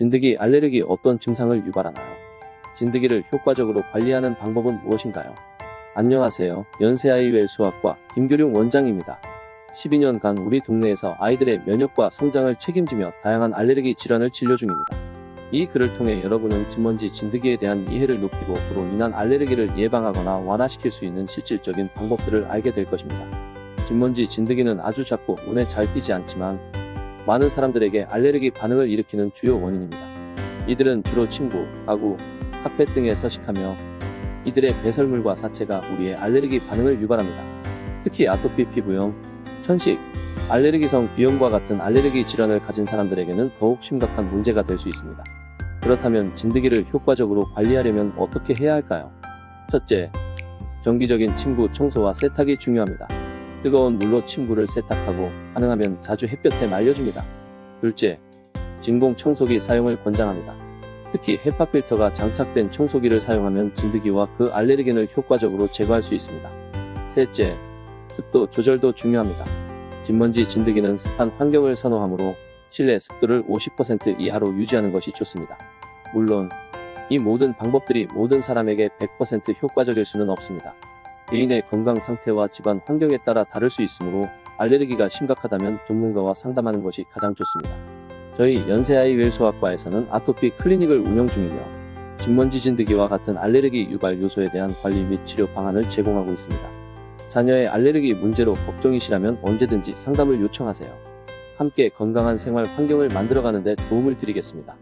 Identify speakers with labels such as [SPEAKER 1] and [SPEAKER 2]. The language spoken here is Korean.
[SPEAKER 1] 진드기 알레르기 어떤 증상을 유발하나요? 진드기를 효과적으로 관리하는 방법은 무엇인가요? 안녕하세요. 연세아이웰 수학과 김교룡 원장입니다. 12년간 우리 동네에서 아이들의 면역과 성장을 책임지며 다양한 알레르기 질환을 진료 중입니다. 이 글을 통해 여러분은 진먼지 진드기에 대한 이해를 높이고 그로 인한 알레르기를 예방하거나 완화시킬 수 있는 실질적인 방법들을 알게 될 것입니다. 진먼지 진드기는 아주 작고 눈에 잘 띄지 않지만 많은 사람들에게 알레르기 반응을 일으키는 주요 원인입니다. 이들은 주로 침구, 가구, 카펫 등에 서식하며 이들의 배설물과 사체가 우리의 알레르기 반응을 유발합니다. 특히 아토피 피부염, 천식, 알레르기성 비염과 같은 알레르기 질환을 가진 사람들에게는 더욱 심각한 문제가 될 수 있습니다. 그렇다면 진드기를 효과적으로 관리하려면 어떻게 해야 할까요? 첫째, 정기적인 침구 청소와 세탁이 중요합니다. 뜨거운 물로 침구를 세탁하고 가능하면 자주 햇볕에 말려줍니다. 둘째, 진공 청소기 사용을 권장합니다. 특히 헤파 필터가 장착된 청소기를 사용하면 진드기와 그 알레르겐을 효과적으로 제거할 수 있습니다. 셋째, 습도 조절도 중요합니다. 진먼지 진드기는 습한 환경을 선호하므로 실내 습도를 50% 이하로 유지하는 것이 좋습니다. 물론 이 모든 방법들이 모든 사람에게 100% 효과적일 수는 없습니다. 개인의 건강 상태와 집안 환경에 따라 다를 수 있으므로 알레르기가 심각하다면 전문가와 상담하는 것이 가장 좋습니다. 저희 연세아이웰 소아과에서는 아토피 클리닉을 운영 중이며 진먼지 진드기와 같은 알레르기 유발 요소에 대한 관리 및 치료 방안을 제공하고 있습니다. 자녀의 알레르기 문제로 걱정이시라면 언제든지 상담을 요청하세요. 함께 건강한 생활 환경을 만들어가는 데 도움을 드리겠습니다.